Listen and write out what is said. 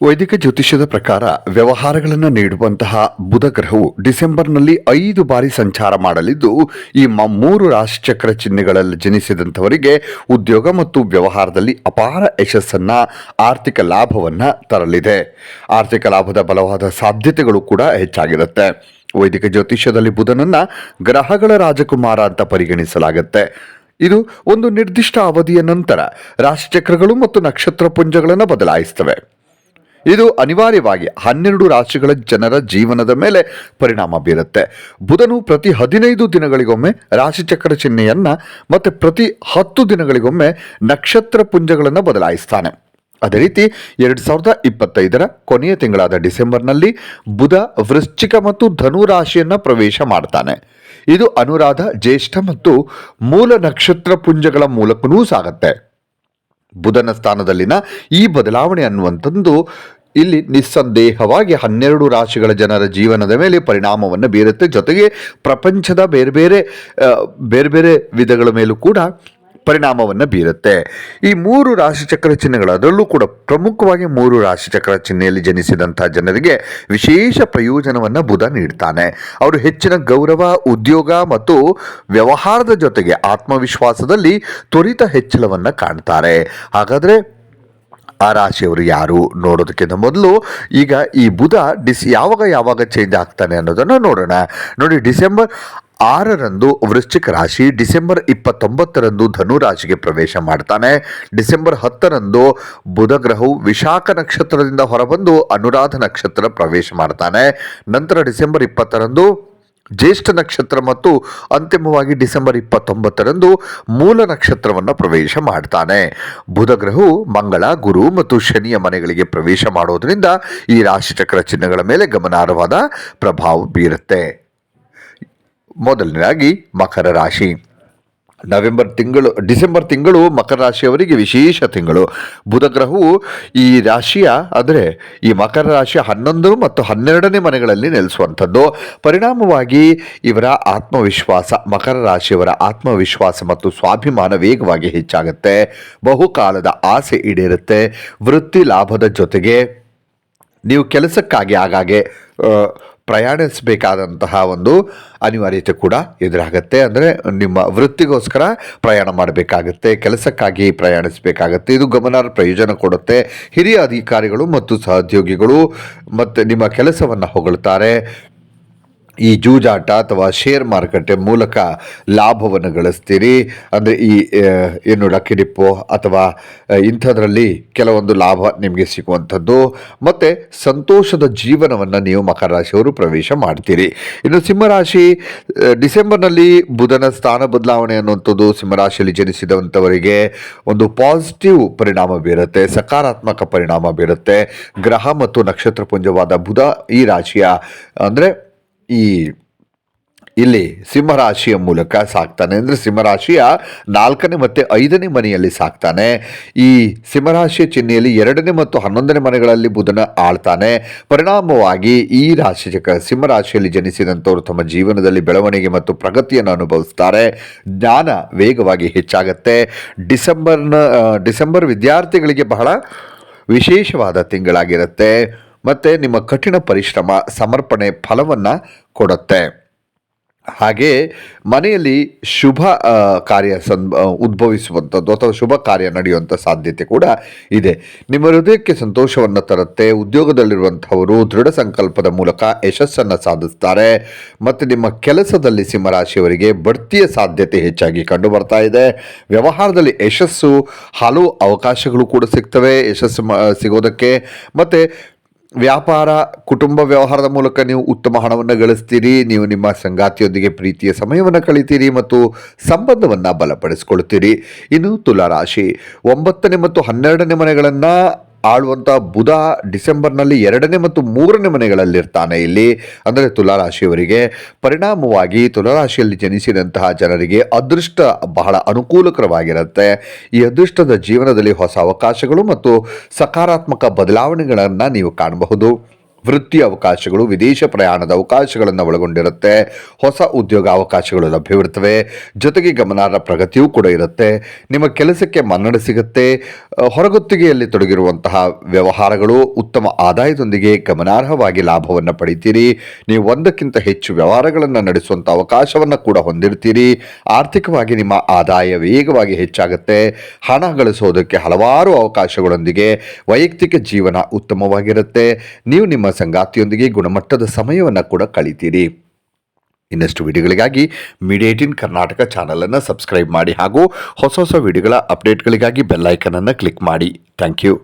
ವೈದಿಕ ಜ್ಯೋತಿಷ್ಯದ ಪ್ರಕಾರ ವ್ಯವಹಾರಗಳನ್ನು ನೀಡುವಂತಹ ಬುಧ ಗ್ರಹವು ಡಿಸೆಂಬರ್ನಲ್ಲಿ ಐದು ಬಾರಿ ಸಂಚಾರ ಮಾಡಲಿದ್ದು, ಈ ಮೂರು ರಾಶಿಚಕ್ರ ಚಿಹ್ನೆಗಳಲ್ಲಿ ಜನಿಸಿದಂಥವರಿಗೆ ಉದ್ಯೋಗ ಮತ್ತು ವ್ಯವಹಾರದಲ್ಲಿ ಅಪಾರ ಯಶಸ್ಸನ್ನ, ಆರ್ಥಿಕ ಲಾಭವನ್ನ ತರಲಿದೆ. ಆರ್ಥಿಕ ಲಾಭದ ಬಲವಾದ ಸಾಧ್ಯತೆಗಳು ಕೂಡ ಹೆಚ್ಚಾಗಿರುತ್ತೆ. ವೈದಿಕ ಜ್ಯೋತಿಷ್ಯದಲ್ಲಿ ಬುಧನನ್ನ ಗ್ರಹಗಳ ರಾಜಕುಮಾರ ಅಂತ ಪರಿಗಣಿಸಲಾಗುತ್ತೆ. ಇದು ಒಂದು ನಿರ್ದಿಷ್ಟ ಅವಧಿಯ ನಂತರ ರಾಶಿಚಕ್ರಗಳು ಮತ್ತು ನಕ್ಷತ್ರ ಪುಂಜಗಳನ್ನು ಬದಲಾಯಿಸ್ತವೆ. ಇದು ಅನಿವಾರ್ಯವಾಗಿ ಹನ್ನೆರಡು ರಾಶಿಗಳ ಜನರ ಜೀವನದ ಮೇಲೆ ಪರಿಣಾಮ ಬೀರುತ್ತೆ. ಬುಧನು ಪ್ರತಿ ಹದಿನೈದು ದಿನಗಳಿಗೊಮ್ಮೆ ರಾಶಿಚಕ್ರ ಚಿಹ್ನೆಯನ್ನು ಮತ್ತೆ ಪ್ರತಿ ಹತ್ತು ದಿನಗಳಿಗೊಮ್ಮೆ ನಕ್ಷತ್ರ ಪುಂಜಗಳನ್ನು ಬದಲಾಯಿಸ್ತಾನೆ. ಅದೇ ರೀತಿ ಎರಡ್ ಸಾವಿರದ ಇಪ್ಪತ್ತೈದರ ಕೊನೆಯ ತಿಂಗಳಾದ ಡಿಸೆಂಬರ್ನಲ್ಲಿ ಬುಧ ವೃಶ್ಚಿಕ ಮತ್ತು ಧನು ರಾಶಿಯನ್ನ ಪ್ರವೇಶ ಮಾಡ್ತಾನೆ. ಇದು ಅನುರಾಧ, ಜ್ಯೇಷ್ಠ ಮತ್ತು ಮೂಲ ನಕ್ಷತ್ರ ಪುಂಜಗಳ ಮೂಲಕನೂ ಸಾಗತ್ತೆ. ಬುಧನ ಸ್ಥಾನದಲ್ಲಿನ ಈ ಬದಲಾವಣೆ ಅನ್ನುವಂಥದ್ದು ಇಲ್ಲಿ ನಿಸ್ಸಂದೇಹವಾಗಿ ಹನ್ನೆರಡು ರಾಶಿಗಳ ಜನರ ಜೀವನದ ಮೇಲೆ ಪರಿಣಾಮವನ್ನು ಬೀರುತ್ತೆ. ಜೊತೆಗೆ ಪ್ರಪಂಚದ ಬೇರೆ ಬೇರೆ ಬೇರೆ ಬೇರೆ ವಿಧಗಳ ಮೇಲೂ ಕೂಡ ಪರಿಣಾಮವನ್ನು ಬೀರುತ್ತೆ. ಈ ಮೂರು ರಾಶಿಚಕ್ರ ಚಿಹ್ನೆಗಳು ಅದರಲ್ಲೂ ಕೂಡ ಪ್ರಮುಖವಾಗಿ ಮೂರು ರಾಶಿಚಕ್ರ ಚಿಹ್ನೆಯಲ್ಲಿ ಜನಿಸಿದಂಥ ಜನರಿಗೆ ವಿಶೇಷ ಪ್ರಯೋಜನವನ್ನು ಬುಧ ನೀಡ್ತಾನೆ. ಅವರು ಹೆಚ್ಚಿನ ಗೌರವ, ಉದ್ಯೋಗ ಮತ್ತು ವ್ಯವಹಾರದ ಜೊತೆಗೆ ಆತ್ಮವಿಶ್ವಾಸದಲ್ಲಿ ತ್ವರಿತ ಹೆಚ್ಚಳವನ್ನು ಕಾಣ್ತಾರೆ. ಹಾಗಾದರೆ ಆ ರಾಶಿಯವರು ಯಾರು ನೋಡೋದಕ್ಕಿಂತ ಮೊದಲು ಈಗ ಈ ಬುಧ ಡಿಸ್ ಯಾವಾಗ ಯಾವಾಗ ಚೇಂಜ್ ಆಗ್ತಾನೆ ಅನ್ನೋದನ್ನು ನೋಡೋಣ. ನೋಡಿ ಡಿಸೆಂಬರ್ ಆರರಂದು ವೃಶ್ಚಿಕ ರಾಶಿ ಡಿಸೆಂಬರ್ ಇಪ್ಪತ್ತೊಂಬತ್ತರಂದು ಧನು ರಾಶಿಗೆ ಪ್ರವೇಶ ಮಾಡ್ತಾನೆ. ಡಿಸೆಂಬರ್ ಹತ್ತರಂದು ಬುಧ ಗ್ರಹವು ವಿಶಾಖ ನಕ್ಷತ್ರದಿಂದ ಹೊರಬಂದು ಅನುರಾಧ ನಕ್ಷತ್ರ ಪ್ರವೇಶ ಮಾಡ್ತಾನೆ. ನಂತರ ಡಿಸೆಂಬರ್ ಇಪ್ಪತ್ತರಂದು ಜ್ಯೇಷ್ಠ ನಕ್ಷತ್ರ ಮತ್ತು ಅಂತಿಮವಾಗಿ ಡಿಸೆಂಬರ್ ಇಪ್ಪತ್ತೊಂಬತ್ತರಂದು ಮೂಲ ನಕ್ಷತ್ರವನ್ನು ಪ್ರವೇಶ ಮಾಡ್ತಾನೆ. ಬುಧ ಗ್ರಹವು ಮಂಗಳ, ಗುರು ಮತ್ತು ಶನಿಯ ಮನೆಗಳಿಗೆ ಪ್ರವೇಶ ಮಾಡೋದರಿಂದ ಈ ರಾಶಿಚಕ್ರ ಚಿಹ್ನೆಗಳ ಮೇಲೆ ಗಮನಾರ್ಹವಾದ ಪ್ರಭಾವ ಬೀರುತ್ತೆ. ಮೊದಲನೇದಾಗಿ ಮಕರ ರಾಶಿ. ನವೆಂಬರ್ ತಿಂಗಳು, ಡಿಸೆಂಬರ್ ತಿಂಗಳು ಮಕರ ರಾಶಿಯವರಿಗೆ ವಿಶೇಷ ತಿಂಗಳು. ಬುಧ ಗ್ರಹವು ಈ ರಾಶಿಯ, ಅಂದರೆ ಈ ಮಕರ ರಾಶಿಯ ಹನ್ನೊಂದು ಮತ್ತು ಹನ್ನೆರಡನೇ ಮನೆಗಳಲ್ಲಿ ನೆಲೆಸುವಂಥದ್ದು. ಪರಿಣಾಮವಾಗಿ ಇವರ ಆತ್ಮವಿಶ್ವಾಸ, ಮಕರ ರಾಶಿಯವರ ಆತ್ಮವಿಶ್ವಾಸ ಮತ್ತು ಸ್ವಾಭಿಮಾನ ವೇಗವಾಗಿ ಹೆಚ್ಚಾಗುತ್ತೆ. ಬಹುಕಾಲದ ಆಸೆ ಈಡೇರುತ್ತೆ. ವೃತ್ತಿ ಲಾಭದ ಜೊತೆಗೆ ನೀವು ಕೆಲಸಕ್ಕಾಗಿ ಆಗಾಗ್ಗೆ ಪ್ರಯಾಣಿಸಬೇಕಾದಂತಹ ಒಂದು ಅನಿವಾರ್ಯತೆ ಕೂಡ ಎದುರಾಗತ್ತೆ. ಅಂದರೆ ನಿಮ್ಮ ವೃತ್ತಿಗೋಸ್ಕರ ಪ್ರಯಾಣ ಮಾಡಬೇಕಾಗತ್ತೆ, ಕೆಲಸಕ್ಕಾಗಿ ಪ್ರಯಾಣಿಸಬೇಕಾಗತ್ತೆ. ಇದು ಗಮನಾರ್ಹ ಪ್ರಯೋಜನ ಕೊಡುತ್ತೆ. ಹಿರಿಯ ಅಧಿಕಾರಿಗಳು ಮತ್ತು ಸಹೋದ್ಯೋಗಿಗಳು ಮತ್ತು ನಿಮ್ಮ ಕೆಲಸವನ್ನು ಹೊಗಳ್ತಾರೆ. ಈ ಜೂಜಾಟ ಅಥವಾ ಶೇರ್ ಮಾರುಕಟ್ಟೆ ಮೂಲಕ ಲಾಭವನ್ನು ಗಳಿಸ್ತೀರಿ? ಅಂದರೆ ಈ ಏನು ಲಕ್ಕಿ ಡಿಪ್ಪೋ ಅಥವಾ ಇಂಥದ್ರಲ್ಲಿ ಕೆಲವೊಂದು ಲಾಭ ನಿಮಗೆ ಸಿಗುವಂಥದ್ದು. ಮತ್ತು ಸಂತೋಷದ ಜೀವನವನ್ನು ನೀವು ಮಕರ ರಾಶಿಯವರು ಪ್ರವೇಶ ಮಾಡ್ತೀರಿ. ಇನ್ನು ಸಿಂಹರಾಶಿ ಡಿಸೆಂಬರ್ನಲ್ಲಿ ಬುಧನ ಸ್ಥಾನ ಬದಲಾವಣೆ ಅನ್ನುವಂಥದ್ದು ಸಿಂಹರಾಶಿಯಲ್ಲಿ ಜನಿಸಿದಂಥವರಿಗೆ ಒಂದು ಪಾಸಿಟಿವ್ ಪರಿಣಾಮ ಬೀರುತ್ತೆ, ಸಕಾರಾತ್ಮಕ ಪರಿಣಾಮ ಬೀರುತ್ತೆ. ಗ್ರಹ ಮತ್ತು ನಕ್ಷತ್ರ ಪುಂಜವಾದ ಬುಧ ಈ ರಾಶಿಯ, ಅಂದರೆ ಈ ಇಲ್ಲಿ ಸಿಂಹರಾಶಿಯ ಮೂಲಕ ಸಾಕ್ತಾನೆ. ಅಂದರೆ ಸಿಂಹರಾಶಿಯ ನಾಲ್ಕನೇ ಮತ್ತು ಐದನೇ ಮನೆಯಲ್ಲಿ ಸಾಕ್ತಾನೆ. ಈ ಸಿಂಹರಾಶಿಯ ಚಿಹ್ನೆಯಲ್ಲಿ ಎರಡನೇ ಮತ್ತು ಹನ್ನೊಂದನೇ ಮನೆಗಳಲ್ಲಿ ಬುಧನ ಆಳ್ತಾನೆ. ಪರಿಣಾಮವಾಗಿ ಈ ರಾಶಿ ಸಿಂಹರಾಶಿಯಲ್ಲಿ ಜನಿಸಿದಂಥವರು ತಮ್ಮ ಜೀವನದಲ್ಲಿ ಬೆಳವಣಿಗೆ ಮತ್ತು ಪ್ರಗತಿಯನ್ನು ಅನುಭವಿಸ್ತಾರೆ. ಜ್ಞಾನ ವೇಗವಾಗಿ ಹೆಚ್ಚಾಗತ್ತೆ. ಡಿಸೆಂಬರ್ನ ಡಿಸೆಂಬರ್ ವಿದ್ಯಾರ್ಥಿಗಳಿಗೆ ಬಹಳ ವಿಶೇಷವಾದ ತಿಂಗಳಾಗಿರುತ್ತೆ. ಮತ್ತು ನಿಮ್ಮ ಕಠಿಣ ಪರಿಶ್ರಮ, ಸಮರ್ಪಣೆ ಫಲವನ್ನು ಕೊಡುತ್ತೆ. ಹಾಗೆ ಮನೆಯಲ್ಲಿ ಶುಭ ಕಾರ್ಯ ಸನ್ ಉದ್ಭವಿಸುವಂಥದ್ದು ಅಥವಾ ಶುಭ ಕಾರ್ಯ ನಡೆಯುವಂಥ ಸಾಧ್ಯತೆ ಕೂಡ ಇದೆ. ನಿಮ್ಮ ಹೃದಯಕ್ಕೆ ಸಂತೋಷವನ್ನು ತರುತ್ತೆ, ಉದ್ಯೋಗದಲ್ಲಿರುವಂಥವರು ದೃಢ ಸಂಕಲ್ಪದ ಮೂಲಕ ಯಶಸ್ಸನ್ನು ಸಾಧಿಸ್ತಾರೆ, ಮತ್ತು ನಿಮ್ಮ ಕೆಲಸದಲ್ಲಿ ಸಿಂಹರಾಶಿಯವರಿಗೆ ಬಡ್ತಿಯ ಸಾಧ್ಯತೆ ಹೆಚ್ಚಾಗಿ ಕಂಡು ಬರ್ತಾ ಇದೆ. ವ್ಯವಹಾರದಲ್ಲಿ ಯಶಸ್ಸು, ಹಲವು ಅವಕಾಶಗಳು ಕೂಡ ಸಿಗ್ತವೆ, ಯಶಸ್ಸು ಸಿಗೋದಕ್ಕೆ. ಮತ್ತು ವ್ಯಾಪಾರ, ಕುಟುಂಬ ವ್ಯವಹಾರದ ಮೂಲಕ ನೀವು ಉತ್ತಮ ಹಣವನ್ನು ಗಳಿಸ್ತೀರಿ, ನೀವು ನಿಮ್ಮ ಸಂಗಾತಿಯೊಂದಿಗೆ ಪ್ರೀತಿಯ ಸಮಯವನ್ನು ಕಳಿತೀರಿ ಮತ್ತು ಸಂಬಂಧವನ್ನು ಬಲಪಡಿಸಿಕೊಳ್ತೀರಿ. ಇನ್ನು ತುಲಾರಾಶಿ, ಒಂಬತ್ತನೇ ಮತ್ತು ಹನ್ನೆರಡನೇ ಮನೆಗಳನ್ನು ಆಳುವಂಥ ಬುಧ ಡಿಸೆಂಬರ್ನಲ್ಲಿ ಎರಡನೇ ಮತ್ತು ಮೂರನೇ ಮನೆಗಳಲ್ಲಿರ್ತಾನೆ ಇಲ್ಲಿ. ಅಂದರೆ ತುಲಾರಾಶಿಯವರಿಗೆ ಪರಿಣಾಮವಾಗಿ ತುಲಾರಾಶಿಯಲ್ಲಿ ಜನಿಸಿದಂತಹ ಜನರಿಗೆ ಅದೃಷ್ಟ ಬಹಳ ಅನುಕೂಲಕರವಾಗಿರುತ್ತೆ. ಈ ಅದೃಷ್ಟದ ಜೀವನದಲ್ಲಿ ಹೊಸ ಅವಕಾಶಗಳು ಮತ್ತು ಸಕಾರಾತ್ಮಕ ಬದಲಾವಣೆಗಳನ್ನು ನೀವು ಕಾಣಬಹುದು. ವೃತ್ತಿ ಅವಕಾಶಗಳು, ವಿದೇಶ ಪ್ರಯಾಣದ ಅವಕಾಶಗಳನ್ನು ಒಳಗೊಂಡಿರುತ್ತೆ, ಹೊಸ ಉದ್ಯೋಗ ಅವಕಾಶಗಳು ಲಭ್ಯವಿರುತ್ತವೆ, ಜೊತೆಗೆ ಗಮನಾರ್ಹ ಪ್ರಗತಿಯೂ ಕೂಡ ಇರುತ್ತೆ, ನಿಮ್ಮ ಕೆಲಸಕ್ಕೆ ಮನ್ನಣೆ ಸಿಗುತ್ತೆ ಹೊರಗುತ್ತಿಗೆಯಲ್ಲಿ ತೊಡಗಿರುವಂತಹ ವ್ಯವಹಾರಗಳು ಉತ್ತಮ ಆದಾಯದೊಂದಿಗೆ ಗಮನಾರ್ಹವಾಗಿ ಲಾಭವನ್ನು ಪಡಿತೀರಿ, ನೀವು ಒಂದಕ್ಕಿಂತ ಹೆಚ್ಚು ವ್ಯವಹಾರಗಳನ್ನು ನಡೆಸುವಂಥ ಅವಕಾಶವನ್ನು ಕೂಡ ಹೊಂದಿರ್ತೀರಿ, ಆರ್ಥಿಕವಾಗಿ ನಿಮ್ಮ ಆದಾಯ ವೇಗವಾಗಿ ಹೆಚ್ಚಾಗುತ್ತೆ, ಹಣ ಗಳಿಸೋದಕ್ಕೆ ಹಲವಾರು ಅವಕಾಶಗಳೊಂದಿಗೆ ವೈಯಕ್ತಿಕ ಜೀವನ ಉತ್ತಮವಾಗಿರುತ್ತೆ, ನೀವು ನಿಮ್ಮ ಸಂಗಾತಿಯೊಂದಿಗೆ ಗುಣಮಟ್ಟದ ಸಮಯವನ್ನು ಕೂಡ ಕಳಿತೀರಿ. ಇನ್ನಷ್ಟು ವಿಡಿಯೋಗಳಿಗಾಗಿ ಮೀಡಿಯಾ ಇನ್ ಕರ್ನಾಟಕ ಚಾನಲನ್ನು ಸಬ್ಸ್ಕ್ರೈಬ್ ಮಾಡಿ ಹಾಗೂ ಹೊಸ ಹೊಸ ವಿಡಿಯೋಗಳ ಅಪ್ಡೇಟ್ಗಳಿಗಾಗಿ ಬೆಲ್ಲೈಕನನ್ನು ಕ್ಲಿಕ್ ಮಾಡಿ. Thank you